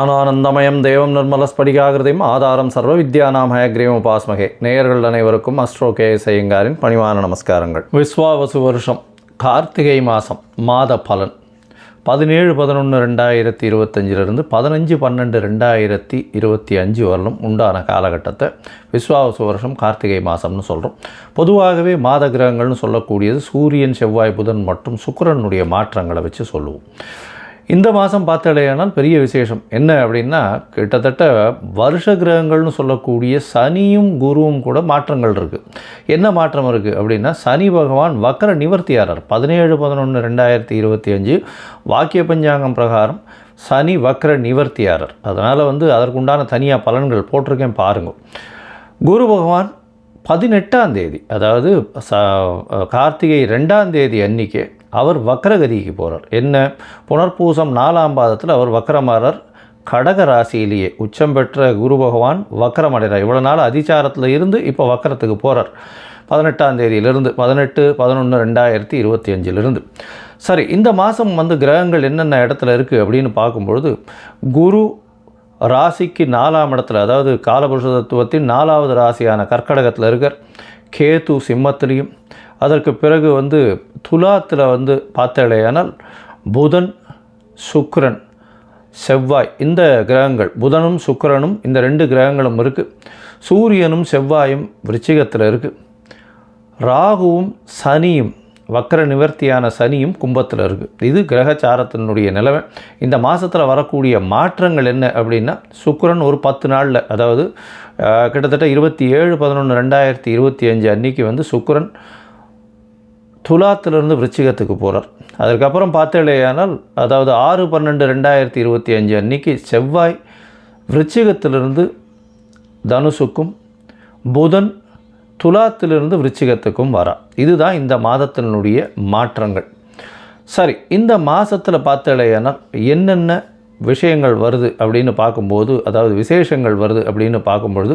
ஞானானந்தமயம் தேவம் நிர்மலஸ்படிகாகிருதியும் ஆதாரம் சர்வ வித்யானாம் ஹயக்ரீவம் உபாஸ்மகே. நேயர்கள் அனைவருக்கும் அஸ்ட்ரோ கே ஐயங்காரின் பணிவான நமஸ்காரங்கள். விஸ்வாவசு வருஷம் கார்த்திகை மாதம் மாத பலன். பதினேழு பதினொன்று ரெண்டாயிரத்தி இருபத்தஞ்சிலிருந்து பதினஞ்சு பன்னெண்டு ரெண்டாயிரத்தி இருபத்தி அஞ்சு வரலும் உண்டான காலகட்டத்தை விஸ்வாவசு வருஷம் கார்த்திகை மாதம்னு சொல்கிறோம் பொதுவாகவே மாத கிரகங்கள்னு சொல்லக்கூடியது சூரியன் செவ்வாய் புதன் மற்றும் சுக்கரனுடைய மாற்றங்களை வச்சு சொல்லுவோம். இந்த மாதம் பார்த்தடையானால் பெரிய விசேஷம். என்ன அப்படின்னா கிட்டத்தட்ட வருஷ கிரகங்கள்னு சொல்லக்கூடிய சனியும் குருவும் கூட மாற்றங்கள் இருக்குது என்ன மாற்றம் இருக்குது அப்படின்னா சனி பகவான் வக்கர நிவர்த்தியாரர். பதினேழு பதினொன்று ரெண்டாயிரத்தி இருபத்தி அஞ்சு வாக்கிய பஞ்சாங்கம் பிரகாரம் சனி வக்கர நிவர்த்தியாரர். அதனால் வந்து அதற்குண்டான தனியாக பலன்கள் போட்டிருக்கேன் பாருங்கள் குரு பகவான் பதினெட்டாம் தேதி அதாவது ச கார்த்திகை ரெண்டாம் தேதி அன்னிக்கே அவர் வக்ரகதிக்கு போகிறார் என்ன? புனர்பூசம் நாலாம் பாதத்தில் அவர் வக்ரமாறர் கடக ராசியிலேயே உச்சம் பெற்ற குரு பகவான் வக்கரமடைகிறார் இவ்வளோ நாள் அதிச்சாரத்தில் இருந்து இப்போ வக்கரத்துக்கு போகிறார் பதினெட்டாம் தேதியிலிருந்து பதினெட்டு பதினொன்று ரெண்டாயிரத்தி இருபத்தி அஞ்சிலிருந்து. சரி இந்த மாதம் வந்து கிரகங்கள் என்னென்ன இடத்துல இருக்குது அப்படின்னு பார்க்கும்பொழுது குரு ராசிக்கு நாலாம் இடத்துல அதாவது காலபுருஷ தத்துவத்தின் நாலாவது ராசியான கர்க்கடகத்தில் இருக்கார். கேது சிம்மத்திலையும் அதற்கு பிறகு வந்து துலாத்தில் வந்து பார்த்தாலேயானால் புதன் சுக்கரன் செவ்வாய் இந்த கிரகங்கள் புதனும் சுக்கரனும் இந்த ரெண்டு கிரகங்களும் இருக்குது சூரியனும் செவ்வாயும் விருச்சிகத்தில் இருக்குது ராகுவும் சனியும் வக்கர நிவர்த்தியான சனியும் கும்பத்தில் இருக்குது இது கிரகச்சாரத்தினுடைய நிலவை இந்த மாதத்தில் வரக்கூடிய மாற்றங்கள் என்ன அப்படின்னா சுக்கரன் ஒரு பத்து நாளில் அதாவது கிட்டத்தட்ட இருபத்தி ஏழு பதினொன்று ரெண்டாயிரத்தி இருபத்தி அஞ்சு அன்னைக்கு வந்து சுக்கரன் துலாத்திலிருந்து விருச்சிகத்துக்கு போகிறார் அதற்கப்புறம் பார்த்தேலேயானால் அதாவது ஆறு பன்னெண்டு ரெண்டாயிரத்தி இருபத்தி அஞ்சு அன்னைக்கு செவ்வாய் விருச்சிகத்திலிருந்து தனுசுக்கும் புதன் துலாத்திலிருந்து விருச்சிகத்துக்கும் வரா. இதுதான் இந்த மாதத்தினுடைய மாற்றங்கள். சரி இந்த மாதத்தில் பார்த்தேலையானால் என்னென்ன விஷயங்கள் வருது அப்படின்னு பார்க்கும்போது அதாவது விசேஷங்கள் வருது அப்படின்னு பார்க்கும்பொழுது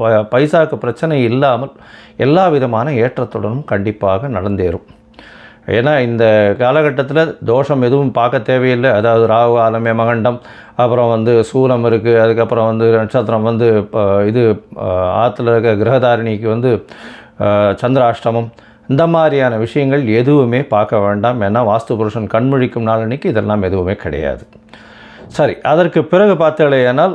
பைசாவுக்கு பைசாக்கு பிரச்சனை இல்லாமல் எல்லா விதமான ஏற்றத்துடனும் கண்டிப்பாக நடந்தேறும். ஏன்னா இந்த காலகட்டத்தில் தோஷம் எதுவும் பார்க்க தேவையில்லை. அதாவது ராகு ஆலமே மகண்டம் அப்புறம் வந்து சூலம் இருக்குது அதுக்கப்புறம் வந்து நட்சத்திரம் வந்து இப்போ இது ஆற்றுல இருக்க கிரகதாரிணிக்கு வந்து சந்திராஷ்டமம். இந்த மாதிரியான விஷயங்கள் எதுவுமே பார்க்க வேண்டாம். ஏன்னா வாஸ்து புருஷன் கண்முழிக்கும் நாளன்னைக்கு இதெல்லாம் எதுவுமே கிடையாது. சரி அதற்கு பிறகு பார்த்தீங்களேனால்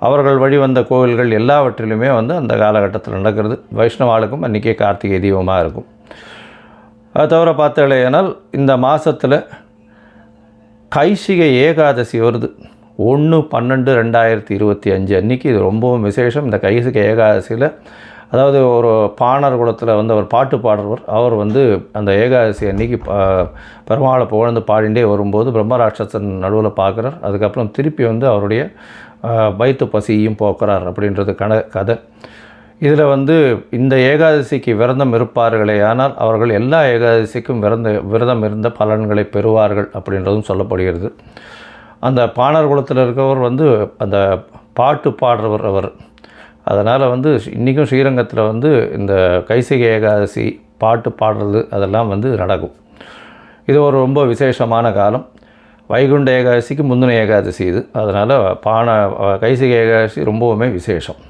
அவர்கள் வழிவந்த கோவில்கள் எல்லாவற்றிலுமே வந்து அந்த காலகட்டத்தில் நடக்கிறது. வைஷ்ணவாளுக்கும் அன்றைக்கே கார்த்திகை தீபமாக இருக்கும். அது தவிர பார்த்தாலேனால் இந்த மாதத்தில் கைசிகை ஏகாதசி வருது. ஒன்று பன்னெண்டு ரெண்டாயிரத்தி இருபத்தி அஞ்சு அன்றைக்கி இது ரொம்பவும் விசேஷம். இந்த கைசிகை ஏகாதசியில் அதாவது ஒரு பாணர் குலத்தில் வந்து அவர் பாட்டு பாடுறவர் அவர் வந்து அந்த ஏகாதசி அன்னைக்கு ப- பெருமாளை புகழ்ந்து பாடிண்டே வரும்போது பிரம்மராட்சசன் நடுவில் பார்க்குறார். அதுக்கப்புறம் திருப்பி வந்து அவருடைய வயிற்று பசியும் போக்குறார் அப்படின்றது கன கதை. இதில் வந்து இந்த ஏகாதசிக்கு விரதம் இருப்பார்களே ஆனால் அவர்கள் எல்லா ஏகாதசிக்கும் விரந்த விரதம் இருந்த பலன்களை பெறுவார்கள் அப்படின்றதும் சொல்லப்படுகிறது. அந்த பாணர் குலத்தில் இருக்கவர் வந்து அந்த பாட்டு பாடுறவர் அவர். அதனால் வந்து இன்றைக்கும் ஸ்ரீரங்கத்தில் வந்து இந்த கைசிகை ஏகாதசி பாட்டு பாடுறது அதெல்லாம் வந்து நடக்கும். இது ஒரு ரொம்ப விசேஷமான காலம். வைகுண்ட ஏகாதசிக்கு முந்தின ஏகாதசி இது. அதனால் பானை கைசிகை ஏகாதசி ரொம்பவுமே விசேஷம்.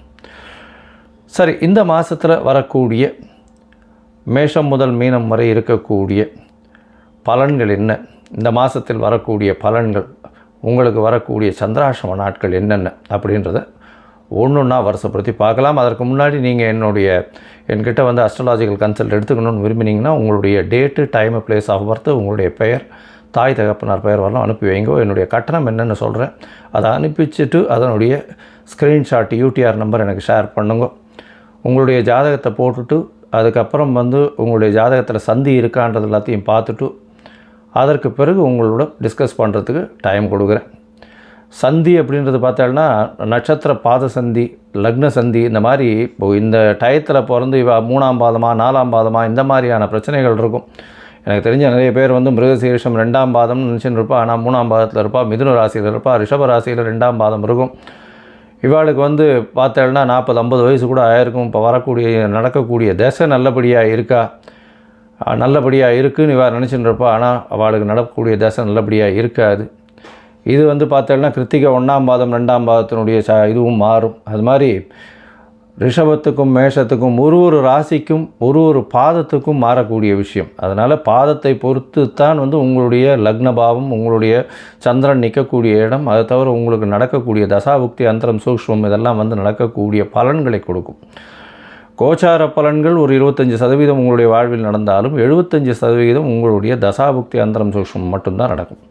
சரி இந்த மாதத்தில் வரக்கூடிய மேஷம் முதல் மீனம் வரை இருக்கக்கூடிய பலன்கள் என்ன? இந்த மாதத்தில் வரக்கூடிய பலன்கள் உங்களுக்கு வரக்கூடிய சந்திராசிரம நாட்கள் என்னென்ன? அப்படின்றத ஒன்று ஒன்றா வருஷப்படுத்தி பார்க்கலாம். அதற்கு முன்னாடி நீங்கள் என்னுடைய என்கிட்ட வந்து அஸ்ட்ராலாஜிக்கல் கன்சல்ட் எடுத்துக்கணும்னு விரும்பினீங்கன்னா உங்களுடைய date time place of birth உங்களுடைய பெயர் தாய் தகப்பனார் பெயர் வரலாம் அனுப்பி வைங்கோ. என்னுடைய கட்டணம் என்னென்னு சொல்கிறேன் அதை அனுப்பிச்சிட்டு அதனுடைய ஸ்க்ரீன்ஷாட் யூடிஆர் நம்பர் எனக்கு ஷேர் பண்ணுங்க. உங்களுடைய ஜாதகத்தை போட்டுட்டு அதுக்கப்புறம் வந்து உங்களுடைய ஜாதகத்தில் சந்தி இருக்கான்றது எல்லாத்தையும் பார்த்துட்டு அதற்கு பிறகு உங்களோட டிஸ்கஸ் பண்ணுறதுக்கு டைம் கொடுக்குறேன். சந்தி அப்படின்றது பார்த்தோம்னா நட்சத்திர பாத சந்தி லக்ன சந்தி இந்த மாதிரி இப்போ இந்த டயத்தில் பிறந்து இவ மூணாம் பாதமாக நாலாம் பாதமாக இந்த மாதிரியான பிரச்சனைகள் இருக்கும். எனக்கு தெரிஞ்ச நிறைய பேர் வந்து மிருகசீரிஷம் ரெண்டாம் பாதம்னு நினச்சின்னு இருப்பா ஆனால் மூணாம் பாதத்தில் இருப்பா. மிதுன ராசியில் இருப்பா. ரிஷப ராசியில் ரெண்டாம் பாதம் இருக்கும். இவாளுக்கு வந்து பார்த்தேன்னா நாற்பது ஐம்பது வயசு கூட ஆயிருக்கும். இப்போ வரக்கூடிய நடக்கக்கூடிய தசை நல்லபடியாக இருக்கா? நல்லபடியாக இருக்குன்னு இவா நினச்சின்னு இருப்பா ஆனால் அவளுக்கு நடக்கக்கூடிய தசை நல்லபடியாக இருக்காது. இது வந்து பார்த்தேன்னா கிருத்திகை ஒன்றாம் பாதம் ரெண்டாம் பாதத்தினுடைய ச இதுவும் மாறும். அது மாதிரி ரிஷபத்துக்கும் மேஷத்துக்கும் ஒரு ஒரு ராசிக்கும் ஒரு ஒரு பாதத்துக்கும் மாறக்கூடிய விஷயம். அதனால் பாதத்தை பொறுத்து தான் வந்து உங்களுடைய லக்ன பாவம் உங்களுடைய சந்திரன் நிற்கக்கூடிய இடம். அதை தவிர உங்களுக்கு நடக்கக்கூடிய தசாபுக்தி அந்தரம் சூக்ஷ்மம் இதெல்லாம் வந்து நடக்கக்கூடிய பலன்களை கொடுக்கும். கோச்சார பலன்கள் ஒரு இருபத்தஞ்சி சதவீதம் உங்களுடைய வாழ்வில் நடந்தாலும் எழுபத்தஞ்சி சதவீதம் உங்களுடைய தசாபுக்தி அந்தரம் சூக்ஷ்மம் மட்டும்தான் நடக்கும்.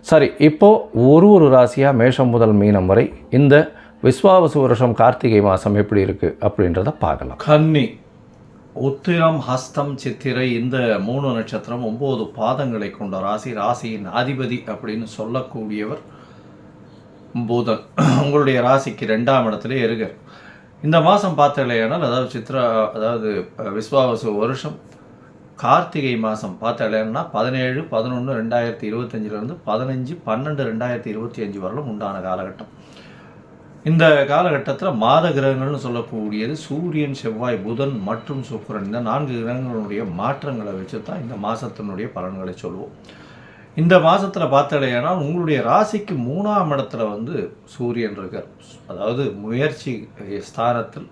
சரி இப்போது ஒரு ஒரு ராசியாக மேஷம் முதல் மீனம் வரை இந்த விஸ்வாவசு வருஷம் கார்த்திகை மாதம் எப்படி இருக்குது அப்படின்றத பார்க்கலாம். கன்னி உத்திரம் ஹஸ்தம் சித்திரை இந்த மூணு நட்சத்திரம் ஒம்பது பாதங்களை கொண்ட ராசி ராசியின் அதிபதி அப்படின்னு சொல்லக்கூடியவர் புதன். உங்களுடைய ராசிக்கு ரெண்டாம் இடத்துல இருக்கார். இந்த மாதம் பார்த்தலையானால் அதாவது சித்ரா அதாவது அஹ், விஸ்வாவசு வருஷம் கார்த்திகை மாதம் பார்த்தலைன்னா பதினேழு பதினொன்று ரெண்டாயிரத்தி இருபத்தஞ்சிலேருந்து பதினஞ்சு பன்னெண்டு ரெண்டாயிரத்தி இருபத்தி அஞ்சு வரலும் உண்டான காலகட்டம். இந்த காலகட்டத்தில் மாத கிரகங்கள்னு சொல்லக்கூடியது சூரியன் செவ்வாய் புதன் மற்றும் சுக்கரன். இந்த நான்கு கிரகங்களுடைய மாற்றங்களை வச்சு தான் இந்த மாதத்தினுடைய பலன்களை சொல்லுவோம் இந்த மாதத்தில் பார்த்தடையானால் உங்களுடைய ராசிக்கு மூணாம் இடத்துல வந்து சூரியன் இருக்கார். அதாவது முயற்சி ஸ்தானத்தில்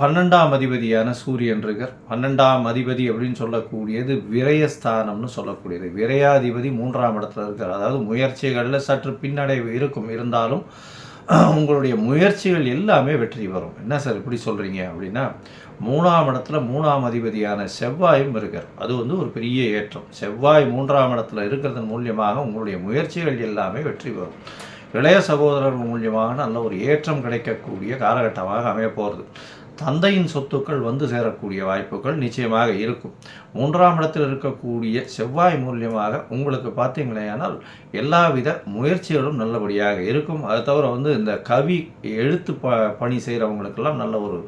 பன்னெண்டாம் அதிபதியான சூரியன் இருக்கார். பன்னெண்டாம் அதிபதி அப்படின்னு சொல்லக்கூடியது விரயஸ்தானம்னு சொல்லக்கூடியது. விரயாதிபதி மூன்றாம் இடத்துல இருக்கார். அதாவது முயற்சிகளில் சற்று பின்னடைவு இருக்கும். இருந்தாலும் உங்களுடைய முயற்சிகள் எல்லாமே வெற்றி வரும் என்ன சார் இப்படி சொல்கிறீங்க அப்படின்னா மூணாம் இடத்துல மூணாம் அதிபதியான செவ்வாயும் இருக்கார். அது வந்து ஒரு பெரிய ஏற்றம். செவ்வாய் மூன்றாம் இடத்துல இருக்கிறதன் மூலியமாக உங்களுடைய முயற்சிகள் எல்லாமே வெற்றி வரும் இளைய சகோதரர்கள் மூலியமாக நல்ல ஒரு ஏற்றம் கிடைக்கக்கூடிய காலகட்டமாக அமைய போகிறது தந்தையின் சொத்துக்கள் வந்து சேரக்கூடிய வாய்ப்புகள் நிச்சயமாக இருக்கும். மூன்றாம் இடத்தில் இருக்கக்கூடிய செவ்வாய் மூலியமாக உங்களுக்கு பார்த்தீங்களேயானால் எல்லாவித முயற்சிகளும் நல்லபடியாக இருக்கும். அது தவிர வந்து இந்த கவி எழுத்து ப பணி செய்கிறவங்களுக்கெல்லாம் நல்ல ஒரு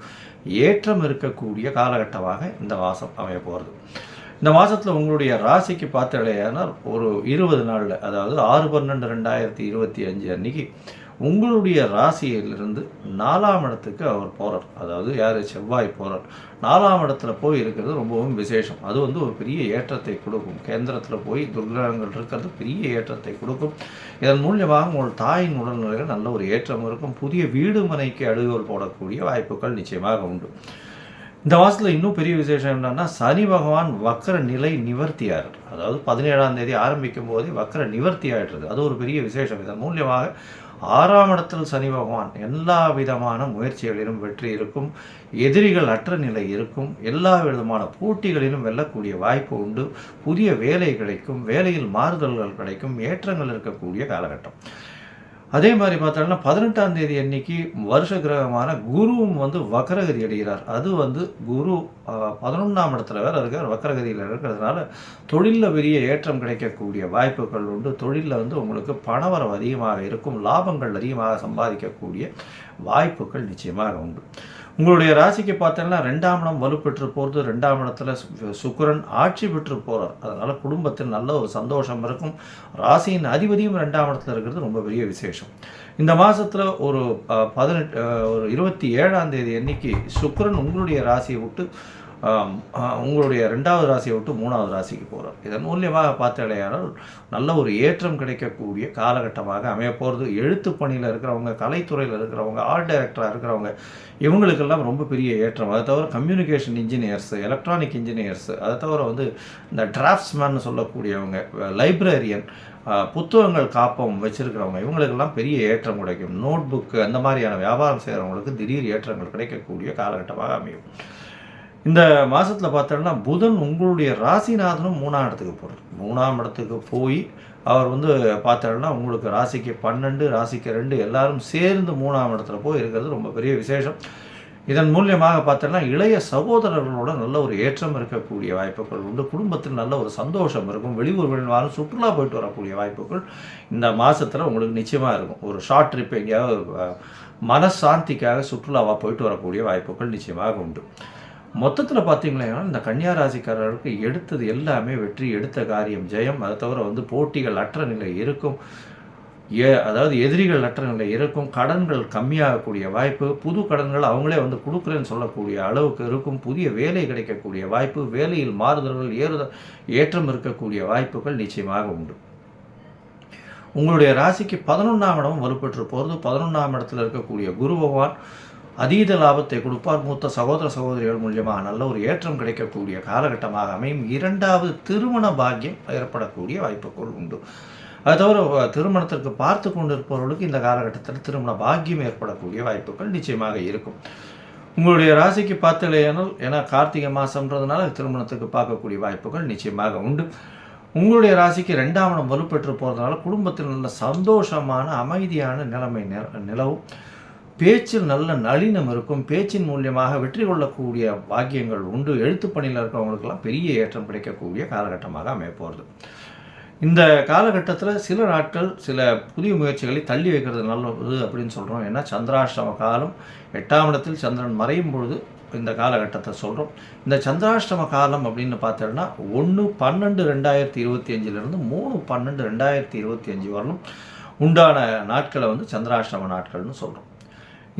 ஏற்றம் இருக்கக்கூடிய காலகட்டமாக இந்த மாதம் அமைய போகிறது. இந்த மாதத்தில் உங்களுடைய ராசிக்கு பார்த்தாலேயானால் ஒரு இருபது நாளில் அதாவது ஆறு பன்னெண்டு ரெண்டாயிரத்தி இருபத்தி அஞ்சு அன்னைக்கு உங்களுடைய ராசியிலிருந்து நாலாம் இடத்துக்கு அவர் போகிறார் அதாவது யார்? செவ்வாய் போகிறார் நாலாம் இடத்துல போய் இருக்கிறது ரொம்பவும் விசேஷம். அது வந்து ஒரு பெரிய ஏற்றத்தை கொடுக்கும். கேந்திரத்தில் போய் துர்கிரகங்கள் இருக்கிறது பெரிய ஏற்றத்தை கொடுக்கும். இதன் மூலியமாக உங்கள் தாயின் உடல்நிலையில் நல்ல ஒரு ஏற்றம் இருக்கும். புதிய வீடு மனைக்கு அழுகோல் போடக்கூடிய வாய்ப்புகள் நிச்சயமாக உண்டு. இந்த மாதத்தில் இன்னும் பெரிய விசேஷம் என்னன்னா சனி பகவான் வக்கர நிலை நிவர்த்தியார் அதாவது பதினேழாம் தேதி ஆரம்பிக்கும் போதே வக்கர நிவர்த்தி ஆகிடுறது அது ஒரு பெரிய விசேஷம். இதன் மூலியமாக ஆறாம் இடத்தில் சனி பகவான் எல்லா விதமான முயற்சிகளிலும் வெற்றி இருக்கும் எதிரிகள் அற்ற நிலை இருக்கும் எல்லா விதமான போட்டிகளிலும் வெல்லக்கூடிய வாய்ப்பு உண்டு. புதிய வேலை கிடைக்கும் வேலையில் மாறுதல்கள் கிடைக்கும் ஏற்றங்கள் இருக்கக்கூடிய காலகட்டம். அதே மாதிரி பார்த்தோம்னா பதினெட்டாம் தேதி அன்னைக்கு வருஷ கிரகமான குருவும் வந்து வக்கரகதி அடைகிறார். அது வந்து குரு பதினொன்றாம் இடத்துல வேற இருக்கார் வக்கரகதியில் இருக்கிறதுனால தொழிலில் பெரிய ஏற்றம் கிடைக்கக்கூடிய வாய்ப்புகள் உண்டு. தொழிலில் வந்து உங்களுக்கு பணவரவு அதிகமாக இருக்கும் லாபங்கள் அதிகமாக சம்பாதிக்கக்கூடிய வாய்ப்புகள் நிச்சயமாக உண்டு. உங்களுடைய ராசிக்கு பார்த்தீங்கன்னா ரெண்டாம் இடம் வலுப்பெற்று போகிறது ரெண்டாம் இடத்துல சுக்கரன் ஆட்சி பெற்று போகிறார் அதனால் குடும்பத்தில் நல்ல ஒரு சந்தோஷம் இருக்கும். ராசியின் அதிபதியும் ரெண்டாம் இடத்துல இருக்கிறது ரொம்ப பெரிய விசேஷம். இந்த மாதத்தில் ஒரு பதினெட்டு ஒரு இருபத்தி ஏழாம் தேதி அன்னைக்கு சுக்கரன் உங்களுடைய ராசியை விட்டு உங்களுடைய ரெண்டாவது ராசியை விட்டு மூணாவது ராசிக்கு போகிறார் இதன் மூலியமாக பார்த்தடையானால் நல்ல ஒரு ஏற்றம் கிடைக்கக்கூடிய காலகட்டமாக அமைய போகிறது எழுத்து பணியில் இருக்கிறவங்க கலைத்துறையில் இருக்கிறவங்க ஆர்ட் டைரக்டராக இருக்கிறவங்க இவங்களுக்கெல்லாம் ரொம்ப பெரிய ஏற்றம். அதை தவிர கம்யூனிகேஷன் இன்ஜினியர்ஸ் எலக்ட்ரானிக் இன்ஜினியர்ஸ் அதை தவிர வந்து இந்த டிராஃப்ட்ஸ்மேன் சொல்லக்கூடியவங்க லைப்ரரியன் புத்தகங்கள் காப்பம் வச்சுருக்கிறவங்க இவங்களுக்கெல்லாம் பெரிய ஏற்றம் கிடைக்கும். நோட் புக்கு அந்த மாதிரியான வியாபாரம் செய்கிறவங்களுக்கு திடீர் ஏற்றங்கள் கிடைக்கக்கூடிய காலகட்டமாக அமையும். இந்த மாதத்தில் பார்த்தோம்னா புதன் உங்களுடைய ராசிநாதனும் மூணாம் இடத்துக்கு போகிறார் மூணாம் இடத்துக்கு போய் அவர் வந்து பார்த்தோம்னா உங்களுக்கு ராசிக்கு பன்னெண்டு ராசிக்கு ரெண்டு எல்லாரும் சேர்ந்து மூணாம் இடத்துல போய் இருக்கிறது ரொம்ப பெரிய விசேஷம். இதன் மூலியமாக பார்த்தோம்னா இளைய சகோதரர்களோட நல்ல ஒரு ஏற்றம் இருக்கக்கூடிய வாய்ப்புகள் உண்டு. குடும்பத்தில் நல்ல ஒரு சந்தோஷம் இருக்கும். வெளியூர் வெளிவாரம் சுற்றுலா போயிட்டு வரக்கூடிய வாய்ப்புகள் இந்த மாதத்தில் உங்களுக்கு நிச்சயமாக இருக்கும். ஒரு ஷார்ட் ட்ரிப் எங்கேயாவது மனசாந்திக்காக சுற்றுலாவாக போயிட்டு வரக்கூடிய வாய்ப்புகள் நிச்சயமாக உண்டு. மொத்தத்தில் பார்த்தீங்களா இந்த கன்னியா ராசிக்காரர்களுக்கு எடுத்தது எல்லாமே வெற்றி எடுத்த காரியம் ஜெயம். அதை தவிர வந்து போட்டிகள் அற்ற நிலை இருக்கும். ஏ அதாவது எதிரிகள் அற்ற நிலை இருக்கும். கடன்கள் கம்மியாகக்கூடிய வாய்ப்பு. புது கடன்கள் அவங்களே வந்து கொடுக்குறேன்னு சொல்லக்கூடிய அளவுக்கு இருக்கும். புதிய வேலை கிடைக்கக்கூடிய வாய்ப்பு. வேலையில் மாறுதல்கள் ஏறுதல் ஏற்றம் இருக்கக்கூடிய வாய்ப்புகள் நிச்சயமாக உண்டு. உங்களுடைய ராசிக்கு பதினொன்றாம் இடம் வலுப்பெற்று போகிறது பதினொன்றாம் இடத்துல இருக்கக்கூடிய குரு பகவான் அதீத லாபத்தை கொடுப்பார் மூத்த சகோதர சகோதரிகள் மூலியமாக நல்ல ஒரு ஏற்றம் கிடைக்கக்கூடிய காலகட்டமாக அமையும். இரண்டாவது திருமண பாக்கியம் ஏற்படக்கூடிய வாய்ப்புகள் உண்டு. அது தவிர திருமணத்திற்கு பார்த்து கொண்டிருப்பவர்களுக்கு இந்த காலகட்டத்தில் திருமண பாக்கியம் ஏற்படக்கூடிய வாய்ப்புகள் நிச்சயமாக இருக்கும். உங்களுடைய ராசிக்கு பார்த்தலையானால் ஏன்னா கார்த்திகை மாதம்ன்றதுனால திருமணத்துக்கு பார்க்கக்கூடிய வாய்ப்புகள் நிச்சயமாக உண்டு. உங்களுடைய ராசிக்கு ரெண்டாம் இடம் வலுப்பெற்று போகிறதுனால குடும்பத்தில் நல்ல சந்தோஷமான அமைதியான நிலைமை நிலவும். பேச்சில் நல்ல நளினம் இருக்கும் பேச்சின் மூலியமாக வெற்றி கொள்ளக்கூடிய பாக்கியங்கள் உண்டு. எழுத்துப்பணியில் இருக்கிறவங்களுக்கெல்லாம் பெரிய ஏற்றம் கிடைக்கக்கூடிய காலகட்டமாக அமையப்போகிறது இந்த காலகட்டத்தில் சில நாட்கள் சில புதிய முயற்சிகளை தள்ளி வைக்கிறது நல்லது அப்படின்னு சொல்கிறோம் ஏன்னா சந்திராஷ்டம காலம் எட்டாம் இடத்தில் சந்திரன் மறையும் பொழுது இந்த காலகட்டத்தை சொல்கிறோம் இந்த சந்திராஷ்டம காலம் அப்படின்னு பார்த்தோம்னா ஒன்று பன்னெண்டு ரெண்டாயிரத்தி இருபத்தி அஞ்சிலிருந்து மூணு பன்னெண்டு ரெண்டாயிரத்தி இருபத்தி அஞ்சு வரலும் உண்டான நாட்களை வந்து சந்திராஷ்டம நாட்கள்னு சொல்கிறோம்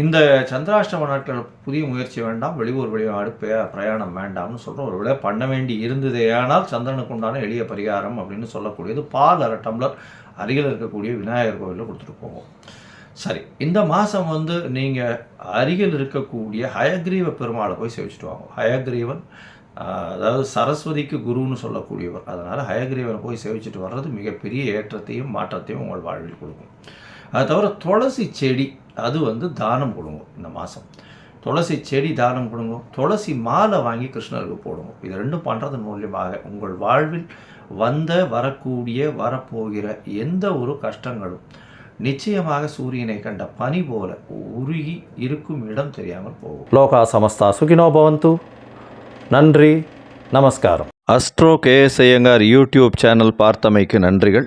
இந்த சந்திராஷ்டம நாட்கள் புதிய முயற்சி வேண்டாம் வெளியூர் வெளிநாடு பிரயாணம் வேண்டாம்னு சொல்கிறோம் ஒரு பண்ண வேண்டி இருந்ததே. ஆனால் சந்திரனுக்கு உண்டான எளிய பரிகாரம் அப்படின்னு சொல்லக்கூடியது பால் அரை டம்ளர் அருகில் இருக்கக்கூடிய விநாயகர் கோவிலில் கொடுத்துட்டு போவோம். சரி இந்த மாதம் வந்து நீங்கள் அருகில் இருக்கக்கூடிய ஹயக்ரீவ பெருமாளை போய் சேவிச்சுட்டு வாங்க. ஹயக்ரீவன் அதாவது சரஸ்வதிக்கு குருன்னு சொல்லக்கூடியவர். அதனால் ஹயக்ரீவனை போய் சேவிச்சுட்டு வர்றது மிகப்பெரிய ஏற்றத்தையும் மாற்றத்தையும் உங்கள் வாழ்வில் கொடுக்கும். அது தவிர துளசி செடி அது வந்து தானம் கொடுங்க இந்த மாதம் துளசி செடி தானம் கொடுங்க. துளசி மாலை வாங்கி கிருஷ்ணருக்கு போடுங்க. இது ரெண்டும் பண்ணுறது மூலியமாக உங்கள் வாழ்வில் வந்த வரக்கூடிய வரப்போகிற எந்த ஒரு கஷ்டங்களும் நிச்சயமாக சூரியனை கண்ட பனி போல உருகி இருக்கும் இடம் தெரியாமல் போகும். லோகா சமஸ்தா சுகினோ பவந்து. நன்றி. நமஸ்காரம். Astro KS Iyengar YouTube channel பார்த்தமைக்கு நன்றிகள்.